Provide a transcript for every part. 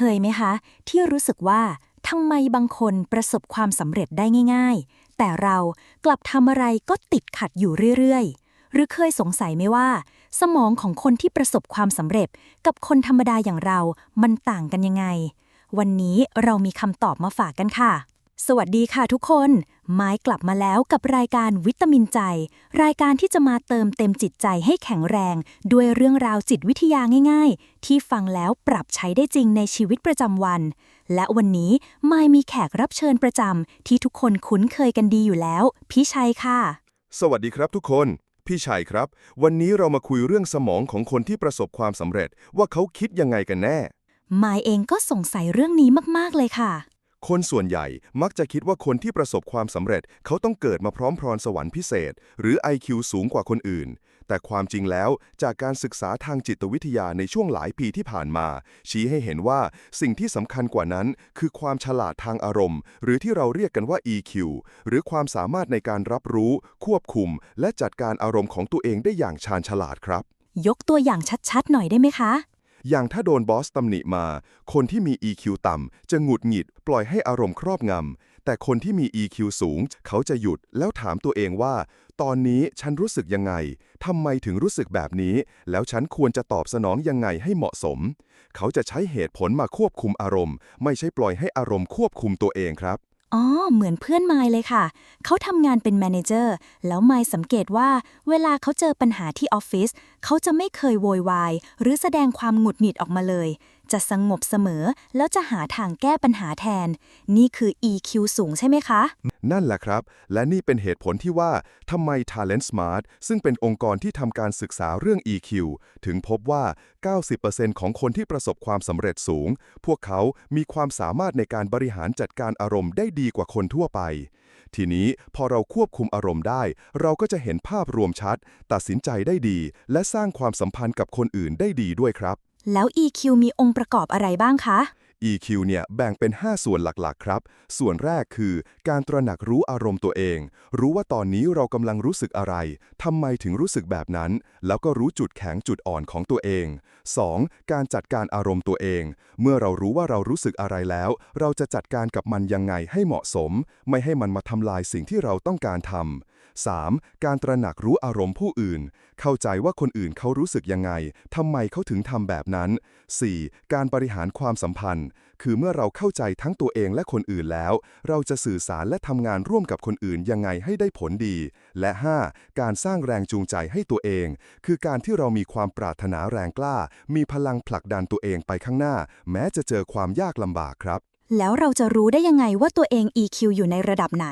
เคยไหมคะ ที่รู้สึกว่าทำไมบางคนประสบความสำเร็จได้ง่าย ๆ แต่เรากลับทำอะไรก็ติดขัดอยู่เรื่อยๆ หรือเคยสงสัยไหมว่า สมองของคนที่ประสบความสำเร็จกับคนธรรมดาอย่างเรา มันต่างกันยังไง วันนี้เรามีคำตอบมาฝากกันค่ะ สวัสดีค่ะทุกคน ไม้กลับมาแล้วกับรายการวิตามินใจ รายการที่จะมาเติมเต็มจิตใจให้แข็งแรง ด้วยเรื่องราวจิตวิทยาง่าย ๆ ที่ฟังแล้วปรับใช้ได้จริงในชีวิตประจำวัน และวันนี้ไม้มีแขกรับเชิญประจำที่ทุกคนคุ้นเคยกันดีอยู่แล้ว พี่ชัยค่ะ สวัสดีครับทุกคน พี่ชัยครับ วันนี้เรามาคุยเรื่องสมองของคนที่ประสบความสำเร็จ ว่าเขาคิดยังไงกันแน่ไม้เองก็สงสัยเรื่องนี้มากๆเลยค่ะ คนส่วนใหญ่มักจะคิดว่าคนที่ประสบความสำเร็จ เขาต้องเกิดมาพร้อมพรสวรรค์พิเศษ หรือ IQ สูงกว่าคนอื่น แต่ความจริงแล้วจากการศึกษาทางจิตวิทยาในช่วงหลายปีที่ผ่านมา ชี้ให้เห็นว่าสิ่งที่สำคัญกว่านั้น คือความฉลาดทางอารมณ์ หรือที่เราเรียกกันว่า EQ หรือความสามารถในการรับรู้ ควบคุม และจัดการอารมณ์ของตัวเองได้อย่างชาญฉลาดครับ ยกตัวอย่างชัดๆ หน่อยได้ไหมคะ อย่างถ้าโดนบอสตำหนิมา คนที่มี EQ ต่ำจะหงุดหงิด ปล่อยให้อารมณ์ครอบงำ แต่คนที่มี EQ สูง เขาจะหยุดแล้วถามตัวเองว่า ตอนนี้ฉันรู้สึกยังไง ทำไมถึงรู้สึกแบบนี้ แล้วฉันควรจะตอบสนองยังไงให้เหมาะสม เขาจะใช้เหตุผลมาควบคุมอารมณ์ ไม่ใช่ปล่อยให้อารมณ์ควบคุมตัวเองครับ อ๋อ เหมือนเพื่อนไมล์เลยค่ะ เขาทำงานเป็นแมเนเจอร์ แล้วไมล์สังเกตว่าเวลาเขาเจอปัญหาที่ออฟฟิศเขาจะไม่เคยโวยวาย หรือแสดงความหงุดหงิดออกมาเลย จะสงบเสมอ แล้วจะหาทางแก้ปัญหาแทน นี่คือ EQ สูงใช่ไหมคะ นั่นแหละครับ และนี่เป็นเหตุผลที่ว่าทำไม Talent Smart ซึ่งเป็นองค์กรที่ทำการศึกษาเรื่อง EQ ถึงพบว่า 90%ของคนที่ประสบความสำเร็จสูง พวกเขามีความสามารถในการบริหารจัดการอารมณ์ได้ดีกว่าคนทั่วไป ทีนี้พอเราควบคุมอารมณ์ได้ เราก็จะเห็นภาพรวมชัด ตัดสินใจได้ดี และสร้างความสัมพันธ์กับคนอื่นได้ดีด้วยครับ แล้ว EQ มีองค์ประกอบอะไรบ้างคะ EQ เนี่ยแบ่งเป็น 5 ส่วนหลักๆ ครับ ส่วนแรกคือ การตระหนักรู้อารมณ์ตัวเอง รู้ว่าตอนนี้เรากำลังรู้สึกอะไร ทำไมถึงรู้สึกแบบนั้น แล้วก็รู้จุดแข็งจุดอ่อนของตัวเอง 2. การจัดการอารมณ์ตัวเอง เมื่อเรารู้ว่าเรารู้สึกอะไรแล้ว เราจะจัดการกับมันยังไงให้เหมาะสม ไม่ให้มันมาทำลายสิ่งที่เราต้องการทำ 3. การตระหนักรู้อารมณ์ผู้อื่น เข้าใจว่าคนอื่นเขารู้สึกยังไง ทำไมเขาถึงทำแบบนั้น 4. การบริหารความสัมพันธ์ คือเมื่อเราเข้าใจทั้งตัวเองและคนอื่นแล้ว เราจะสื่อสารและทำงานร่วมกับคนอื่นยังไงให้ได้ผลดี และ 5. การสร้างแรงจูงใจให้ตัวเอง คือการที่เรามีความปรารถนาแรงกล้า มีพลังผลักดันตัวเองไปข้างหน้า แม้จะเจอความยากลำบากครับ แล้วเราจะรู้ได้ยังไงว่าตัวเอง EQ อยู่ในระดับไหน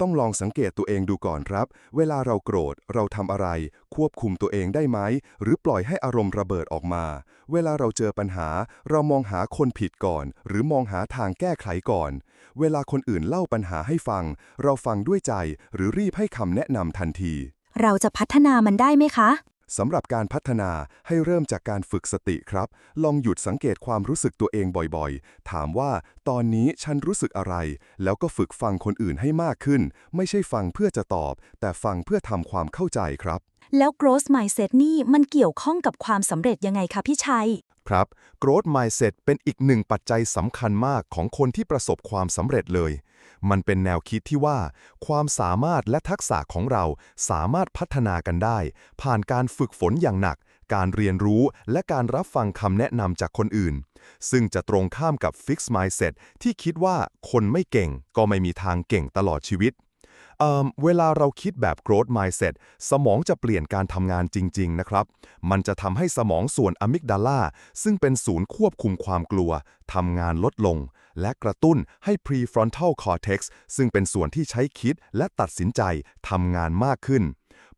ต้องลองสังเกตตัวเองดูก่อนครับ เวลาเราโกรธเราทำอะไร ควบคุมตัวเองได้ไหม หรือปล่อยให้อารมณ์ระเบิดออกมา เวลาเราเจอปัญหา เรามองหาคนผิดก่อน หรือมองหาทางแก้ไขก่อน เวลาคนอื่นเล่าปัญหาให้ฟัง เราฟังด้วยใจ หรือรีบให้คำแนะนำทันที เราจะพัฒนามันได้ไหมคะ สำหรับการพัฒนาให้เริ่มจากการฝึกสติครับ ลองหยุดสังเกตความรู้สึกตัวเองบ่อยๆ ถามว่าตอนนี้ฉันรู้สึกอะไร แล้วก็ฝึกฟังคนอื่นให้มากขึ้น ไม่ใช่ฟังเพื่อจะตอบ แต่ฟังเพื่อทำความเข้าใจครับ แล้ว growth mindset นี่มันเกี่ยวข้องกับความสำเร็จยังไงคะพี่ชัย ครับ growth mindset เป็นอีกหนึ่งปัจจัยสำคัญมากของคนที่ประสบความสำเร็จเลย มันเป็นแนวคิดที่ว่า ความสามารถและทักษะของเราสามารถพัฒนากันได้ ผ่านการฝึกฝนอย่างหนัก การเรียนรู้และการรับฟังคำแนะนำจากคนอื่น ซึ่งจะตรงข้ามกับ fixed mindset ที่คิดว่าคนไม่เก่งก็ไม่มีทางเก่งตลอดชีวิต เเวลาเราคิดแบบ growth mindset สมองจะเปลี่ยนการทำงานจริง ๆ นะครับ มันจะทำให้สมองส่วนอะมิกดาลาซึ่งเป็นศูนย์ควบคุมความกลัวทำงานลดลง และกระตุ้นให้ prefrontal cortex ซึ่งเป็นส่วนที่ใช้คิดและตัดสินใจทำงานมากขึ้น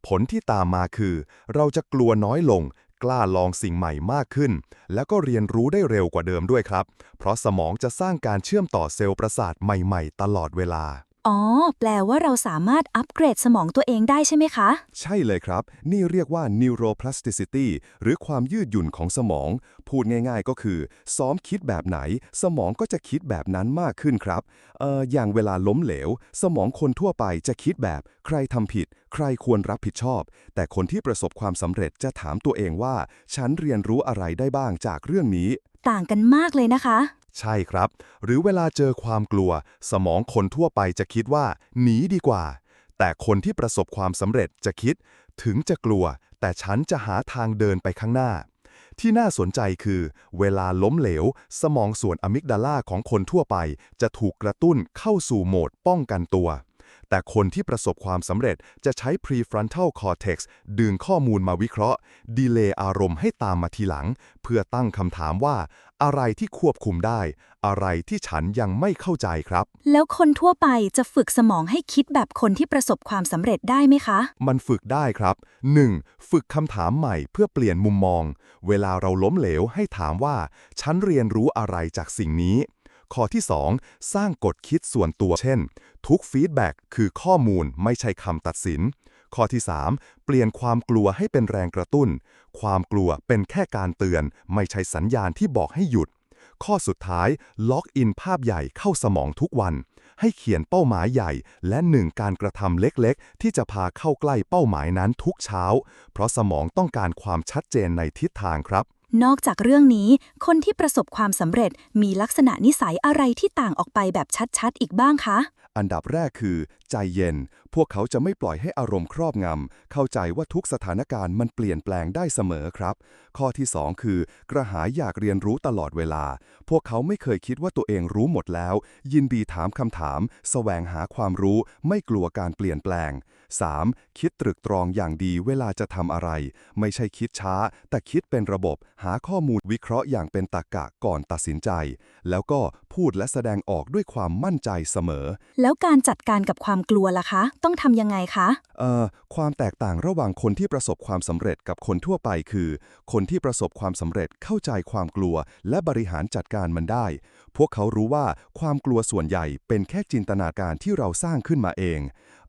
ผลที่ตามมาคือ เราจะกลัวน้อยลงกล้าลองสิ่งใหม่มากขึ้น แล้วก็เรียนรู้ได้เร็วกว่าเดิมด้วยครับ เพราะสมองจะสร้างการเชื่อมต่อเซลล์ประสาทใหม่ ๆ ตลอดเวลา อ๋อ แปลว่าเราสามารถอัปเกรดสมองตัวเองได้ใช่ไหมคะ ใช่เลยครับ นี่เรียกว่า neuroplasticity หรือความยืดหยุ่นของสมอง พูดง่ายๆก็คือ ซ้อมคิดแบบไหน สมองก็จะคิดแบบนั้นมากขึ้นครับเอ่ออย่างเวลาล้มเหลว สมองคนทั่วไปจะคิดแบบ ใครทำผิด ใครควรรับผิดชอบ แต่คนที่ประสบความสำเร็จจะถามตัวเองว่า ฉันเรียนรู้อะไรได้บ้างจากเรื่องนี้ ต่างกันมากเลยนะคะ ใช่ครับ หรือเวลาเจอความกลัว สมองคนทั่วไปจะคิดว่า หนีดีกว่า แต่คนที่ประสบความสำเร็จจะคิด ถึงจะกลัว แต่ฉันจะหาทางเดินไปข้างหน้า ที่น่าสนใจคือ เวลาล้มเหลว สมองส่วนอะมิกดาลาของคนทั่วไป จะถูกกระตุ้นเข้าสู่โหมดป้องกันตัว แต่คนที่ประสบความสำเร็จจะใช้ prefrontal cortex ดึงข้อมูลมาวิเคราะห์ดีเลย์อารมณ์ให้ตามมาทีหลัง เพื่อตั้งคำถามว่า อะไรที่ควบคุมได้ อะไรที่ฉันยังไม่เข้าใจครับ แล้วคนทั่วไปจะฝึกสมองให้คิดแบบคนที่ประสบความสำเร็จได้ไหมคะ มันฝึกได้ครับ 1. ฝึกคำถามใหม่เพื่อเปลี่ยนมุมมอง เวลาเราล้มเหลวให้ถามว่า ฉันเรียนรู้อะไรจากสิ่งนี้ ข้อที่ 2 สร้างกฎคิดส่วนตัวเช่น ทุกฟีดแบ็กคือข้อมูลไม่ใช่คำตัดสิน ข้อที่ 3 เปลี่ยนความกลัวให้เป็นแรงกระตุ้น ความกลัวเป็นแค่การเตือน ไม่ใช่สัญญาณที่บอกให้หยุด ข้อสุดท้าย ล็อกอินภาพใหญ่เข้าสมองทุกวัน ให้เขียนเป้าหมายใหญ่ และหนึ่งการกระทำเล็กๆ ที่จะพาเข้าใกล้เป้าหมายนั้นทุกเช้า เพราะสมองต้องการความชัดเจนในทิศทางครับ นอกจากเรื่องนี้ คนที่ประสบความสำเร็จมีลักษณะนิสัยอะไรที่ต่างออกไปแบบชัดๆ อีกบ้างคะ อันดับแรกคือ ใจเย็นพวกเขาจะไม่ปล่อยให้อารมณ์ครอบงำ เข้าใจว่าทุกสถานการณ์มันเปลี่ยนแปลงได้เสมอครับ ข้อที่ 2 คือ กระหายอยากเรียนรู้ตลอดเวลา พวกเขาไม่เคยคิดว่าตัวเองรู้หมดแล้ว ยินดีถามคำถาม แสวงหาความรู้ ไม่กลัวการเปลี่ยนแปลง 3. คิดตรึกตรองอย่างดีเวลาจะทำอะไร ไม่ใช่คิดช้า แต่คิดเป็นระบบ หาข้อมูลวิเคราะห์อย่างเป็นตรรกะก่อนตัดสินใจ แล้วก็พูดและแสดงออกด้วยความมั่นใจเสมอ แล้วการจัดการกับความกลัวล่ะคะต้องทำยังไงคะเอ่อความแตกต่างระหว่างคนที่ประสบความสำเร็จกับคนทั่วไปคือ คนที่ประสบความสำเร็จเข้าใจความกลัว และบริหารจัดการมันได้ พวกเขารู้ว่าความกลัวส่วนใหญ่เป็นแค่จินตนาการที่เราสร้างขึ้นมาเอง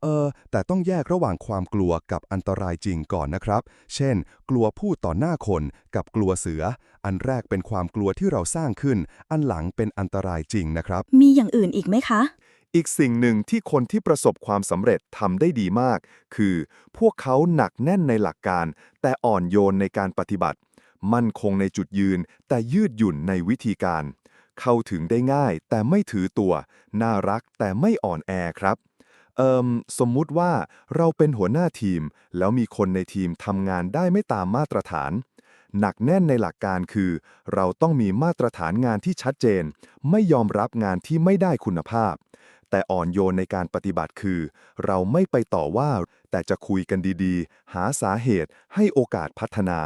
เออแต่ต้องแยกระหว่างความกลัวกับอันตรายจริงก่อนนะครับ เช่น กลัวพูดต่อหน้าคนกับกลัวเสือ อันแรกเป็นความกลัวที่เราสร้างขึ้น อันหลังเป็นอันตรายจริงนะครับ มีอย่างอื่นอีกไหมคะ อีกสิ่งหนึ่งที่คนที่ประสบความสำเร็จทำได้ดีมาก คือพวกเขาหนักแน่นในหลักการ แต่อ่อนโยนในการปฏิบัติ มั่นคงในจุดยืน แต่ยืดหยุ่นในวิธีการ เข้าถึงได้ง่ายแต่ไม่ถือตัว น่ารักแต่ไม่อ่อนแอครับเอิมสมมุติว่าเราเป็นหัวหน้าทีม แล้วมีคนในทีมทำงานได้ไม่ตามมาตรฐาน หนักแน่นในหลักการคือ เราต้องมีมาตรฐานงานที่ชัดเจน ไม่ยอมรับงานที่ไม่ได้คุณภาพ แต่อ่อนโยนในการปฏิบัติคือ เราไม่ไปต่อว่า แต่จะคุยกันดีๆ หาสาเหตุ ให้โอกาสพัฒนา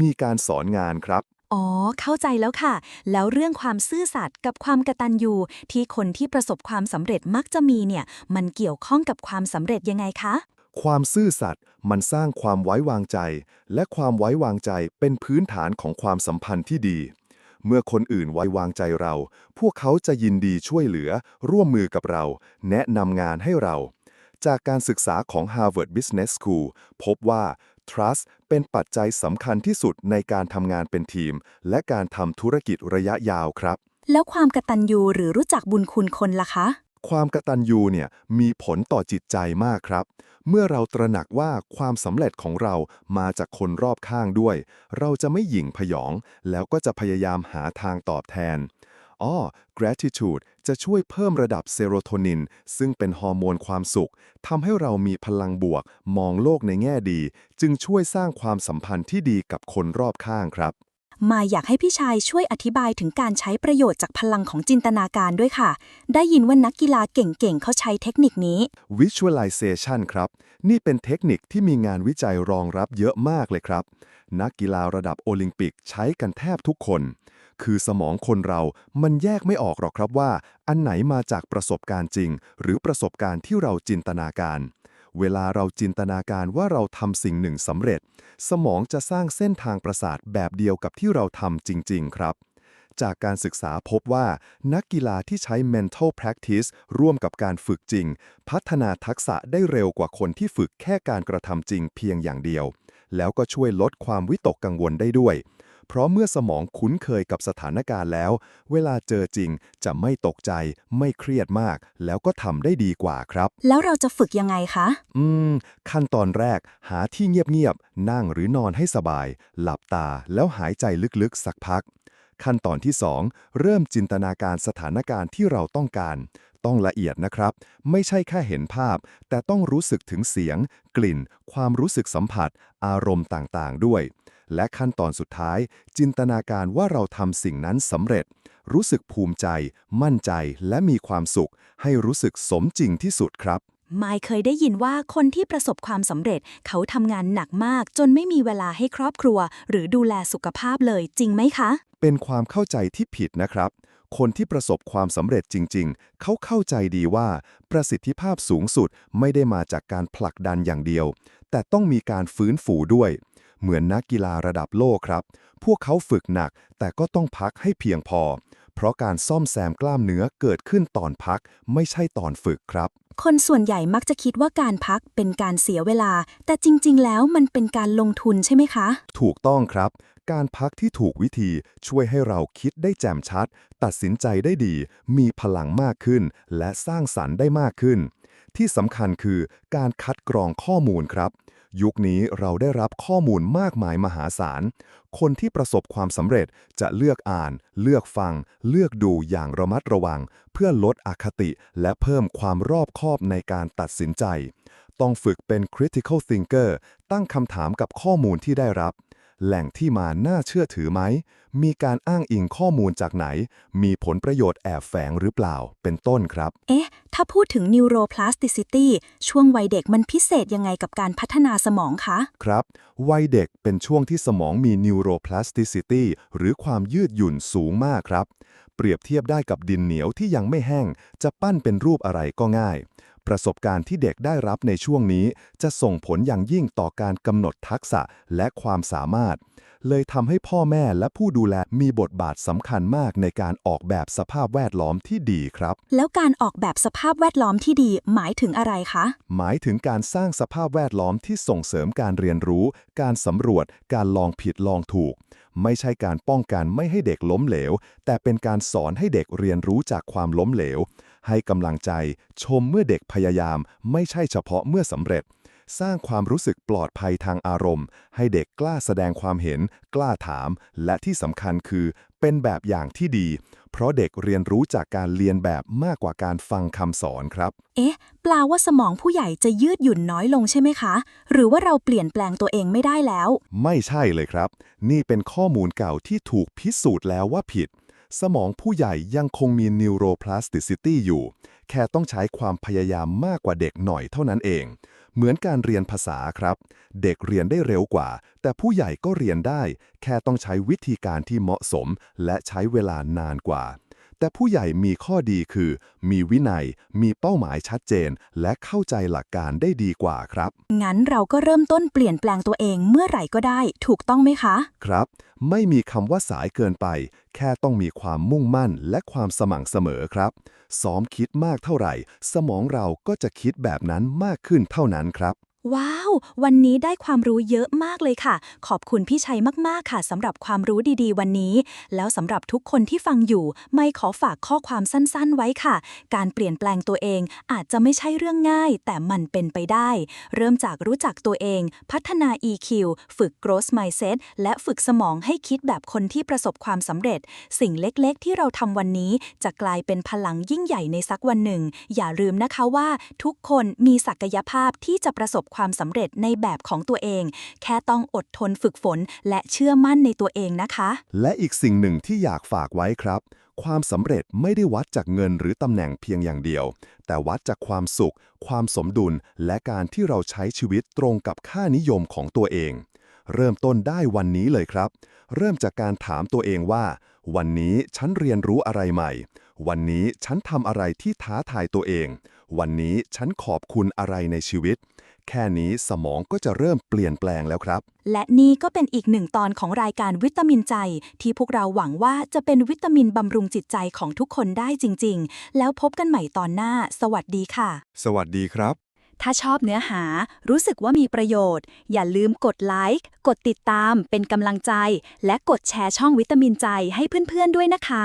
มีการสอนงานครับ อ๋อ เข้าใจแล้วค่ะ แล้วเรื่องความซื่อสัตย์กับความกตัญญูที่คนที่ประสบความสำเร็จมักจะมีเนี่ย มันเกี่ยวข้องกับความสำเร็จยังไงคะ ความซื่อสัตย์มันสร้างความไว้วางใจ และความไว้วางใจเป็นพื้นฐานของความสัมพันธ์ที่ดี เมื่อคนอื่นไว้วางใจเรา พวกเขาจะยินดีช่วยเหลือ ร่วมมือกับเรา แนะนำงานให้เรา จากการศึกษาของ Harvard Business School พบว่า trust เป็นปัจจัยสำคัญที่สุดในการทำงานเป็นทีม และการทำธุรกิจระยะยาวครับ แล้วความกตัญญูหรือรู้จักบุญคุณคนล่ะคะ ความกระตัญญูเนี่ยมีผลต่อจิตใจมากครับ เมื่อเราตระหนักว่าความสำเร็จของเรามาจากคนรอบข้างด้วย เราจะไม่หยิ่งพยอง แล้วก็จะพยายามหาทางตอบแทนอ้อ gratitude จะช่วยเพิ่มระดับเซโรโทนิน ซึ่งเป็นฮอร์โมนความสุขทำให้เรามีพลังบวก มองโลกในแง่ดี จึงช่วยสร้างความสัมพันธ์ที่ดีกับคนรอบข้างครับ มาอยากให้พี่ชายช่วยอธิบายถึงการใช้ประโยชน์จากพลังของจินตนาการด้วยค่ะ ได้ยินว่านักกีฬาเก่งๆ เขาใช้เทคนิคนี้ Visualization ครับ นี่เป็นเทคนิคที่มีงานวิจัยรองรับเยอะมากเลยครับ นักกีฬาระดับโอลิมปิกใช้กันแทบทุกคน คือสมองคนเรามันแยกไม่ออกหรอกครับว่า อันไหนมาจากประสบการณ์จริง หรือประสบการณ์ที่เราจินตนาการ เวลาเราจินตนาการว่าเราทำสิ่งหนึ่งสำเร็จ สมองจะสร้างเส้นทางประสาทแบบเดียวกับที่เราทำจริง ๆ ครับ จากการศึกษาพบว่า นักกีฬาที่ใช้ mental practice ร่วมกับการฝึกจริง พัฒนาทักษะได้เร็วกว่าคนที่ฝึกแค่การกระทำจริงเพียงอย่างเดียว แล้วก็ช่วยลดความวิตกกังวลได้ด้วย เพราะเมื่อสมองคุ้นเคยกับสถานการณ์แล้ว เวลาเจอจริงจะไม่ตกใจ ไม่เครียดมาก แล้วก็ทำได้ดีกว่าครับ แล้วเราจะฝึกยังไงคะ อืม ขั้นตอนแรกหาที่เงียบๆ นั่งหรือนอนให้สบาย หลับตาแล้วหายใจลึกๆ สักพัก ขั้นตอนที่ 2 เริ่มจินตนาการสถานการณ์ที่เราต้องการ ต้องละเอียดนะครับ ไม่ใช่แค่เห็นภาพ แต่ต้องรู้สึกถึงเสียง กลิ่น ความรู้สึกสัมผัส อารมณ์ต่างๆ ด้วย และขั้นตอนสุดท้าย จินตนาการว่าเราทำสิ่งนั้นสำเร็จ รู้สึกภูมิใจ มั่นใจและมีความสุข ให้รู้สึกสมจริงที่สุดครับไม่เคยได้ยินว่าคนที่ประสบความสำเร็จ เขาทำงานหนักมาก จนไม่มีเวลาให้ครอบครัว หรือดูแลสุขภาพเลยจริงไหมคะ เป็นความเข้าใจที่ผิดนะครับ คนที่ประสบความสำเร็จจริง ๆ เขาเข้าใจดีว่า ประสิทธิภาพสูงสุดไม่ได้มาจากการผลักดันอย่างเดียว แต่ต้องมีการฟื้นฟูด้วย เหมือนนักกีฬาระดับโลกครับ พวกเขาฝึกหนัก แต่ก็ต้องพักให้เพียงพอ เพราะการซ่อมแซมกล้ามเนื้อเกิดขึ้นตอนพัก ไม่ใช่ตอนฝึกครับ คนส่วนใหญ่มักจะคิดว่าการพักเป็นการเสียเวลา แต่จริง ๆ แล้วมันเป็นการลงทุนใช่ไหมคะ ถูกต้องครับ การพักที่ถูกวิธีช่วยให้เราคิดได้แจ่มชัด ตัดสินใจได้ดี มีพลังมากขึ้น และสร้างสรรค์ได้มากขึ้น ที่สำคัญคือการคัดกรองข้อมูลครับ ยุคนี้เราได้รับข้อมูลมากมายมหาศาล คนที่ประสบความสำเร็จจะเลือกอ่าน เลือกฟัง เลือกดูอย่างระมัดระวัง เพื่อลดอคติ และเพิ่มความรอบคอบในการตัดสินใจ ต้องฝึกเป็น critical thinker ตั้งคำถามกับข้อมูลที่ได้รับ แหล่งที่มาน่าเชื่อถือไหม มีการอ้างอิงข้อมูลจากไหน มีผลประโยชน์แอบแฝงหรือเปล่า เป็นต้นครับ เอ๊ะ ถ้าพูดถึง neuroplasticity ช่วงวัยเด็กมันพิเศษยังไงกับการพัฒนาสมองคะ ครับ วัยเด็กเป็นช่วงที่สมองมี neuroplasticity หรือความยืดหยุ่นสูงมากครับ เปรียบเทียบได้กับดินเหนียวที่ยังไม่แห้ง จะปั้นเป็นรูปอะไรก็ง่าย ประสบการณ์ที่เด็กได้รับในช่วงนี้ จะส่งผลอย่างยิ่งต่อการกำหนดทักษะและความสามารถ เลยทำให้พ่อแม่และผู้ดูแลมีบทบาทสำคัญมากในการออกแบบสภาพแวดล้อมที่ดีครับ แล้วการออกแบบสภาพแวดล้อมที่ดีหมายถึงอะไรคะ หมายถึงการสร้างสภาพแวดล้อมที่ส่งเสริมการเรียนรู้ การสำรวจ การลองผิดลองถูก ไม่ใช่การป้องกันไม่ให้เด็กล้มเหลว แต่เป็นการสอนให้เด็กเรียนรู้จากความล้มเหลว ให้กำลังใจ ชมเมื่อเด็กพยายาม ไม่ใช่เฉพาะเมื่อสำเร็จ สร้างความรู้สึกปลอดภัยทางอารมณ์ ให้เด็กกล้าแสดงความเห็น กล้าถาม และที่สำคัญคือเป็นแบบอย่างที่ดี เพราะเด็กเรียนรู้จากการเรียนแบบมากกว่าการฟังคำสอนครับ เอ๊ะ แปลว่าสมองผู้ใหญ่จะยืดหยุ่นน้อยลงใช่ไหมคะ หรือว่าเราเปลี่ยนแปลงตัวเองไม่ได้แล้ว ไม่ใช่เลยครับ นี่เป็นข้อมูลเก่าที่ถูกพิสูจน์แล้วว่าผิด สมองผู้ใหญ่ยังคงมี neuroplasticity อยู่ แค่ต้องใช้ความพยายามมากกว่าเด็กหน่อยเท่านั้นเอง เหมือนการเรียนภาษาครับ เด็กเรียนได้เร็วกว่า แต่ผู้ใหญ่ก็เรียนได้ แค่ต้องใช้วิธีการที่เหมาะสม และใช้เวลานานกว่า แต่ผู้ใหญ่มีข้อดีคือ มีวินัย มีเป้าหมายชัดเจน และเข้าใจหลักการได้ดีกว่าครับ งั้นเราก็เริ่มต้นเปลี่ยนแปลงตัวเองเมื่อไหร่ก็ได้ ถูกต้องไหมคะ ครับ ไม่มีคำว่าสายเกินไป แค่ต้องมีความมุ่งมั่นและความสม่ำเสมอครับ ซ้อมคิดมากเท่าไหร่ สมองเราก็จะคิดแบบนั้นมากขึ้นเท่านั้นครับ ว้าว วันนี้ได้ความรู้เยอะมากเลยค่ะ ขอบคุณพี่ชัยมาก ๆ ค่ะสำหรับความรู้ดีๆ วันนี้ แล้วสำหรับทุกคนที่ฟังอยู่ ไม่ขอฝากข้อความสั้นๆ ไว้ค่ะ การเปลี่ยนแปลงตัวเองอาจจะไม่ใช่เรื่องง่าย แต่มันเป็นไปได้ เริ่มจากรู้จักตัวเอง พัฒนา EQ ฝึก growth mindset และฝึกสมองให้คิดแบบคนที่ประสบความสำเร็จ สิ่งเล็กๆ ที่เราทำวันนี้จะกลายเป็นพลังยิ่งใหญ่ในสักวันหนึ่ง อย่าลืมนะคะว่า ทุกคนมีศักยภาพที่จะประสบความสำเร็จในแบบของตัวเอง แค่ต้องอดทนฝึกฝนและเชื่อมั่นในตัวเองนะคะ และอีกสิ่งหนึ่งที่อยากฝากไว้ครับ ความสำเร็จไม่ได้วัดจากเงินหรือตำแหน่งเพียงอย่างเดียว แต่วัดจากความสุข ความสมดุล และการที่เราใช้ชีวิตตรงกับค่านิยมของตัวเอง เริ่มต้นได้วันนี้เลยครับ เริ่มจากการถามตัวเองว่า วันนี้ฉันเรียนรู้อะไรใหม่ วันนี้ฉันทำอะไรที่ท้าทายตัวเอง วันนี้ฉันขอบคุณอะไรในชีวิต แค่นี้สมองก็จะเริ่มเปลี่ยนแปลงแล้วครับ และนี่ก็เป็นอีกหนึ่งตอนของรายการวิตามินใจ ที่พวกเราหวังว่าจะเป็นวิตามินบำรุงจิตใจของทุกคนได้จริง ๆ แล้วพบกันใหม่ตอนหน้า สวัสดีค่ะ สวัสดีครับ ถ้าชอบเนื้อหารู้สึกว่ามีประโยชน์ อย่าลืมกดไลค์กดติดตามเป็นกำลังใจ และกดแชร์ช่องวิตามินใจให้เพื่อนๆด้วยนะคะ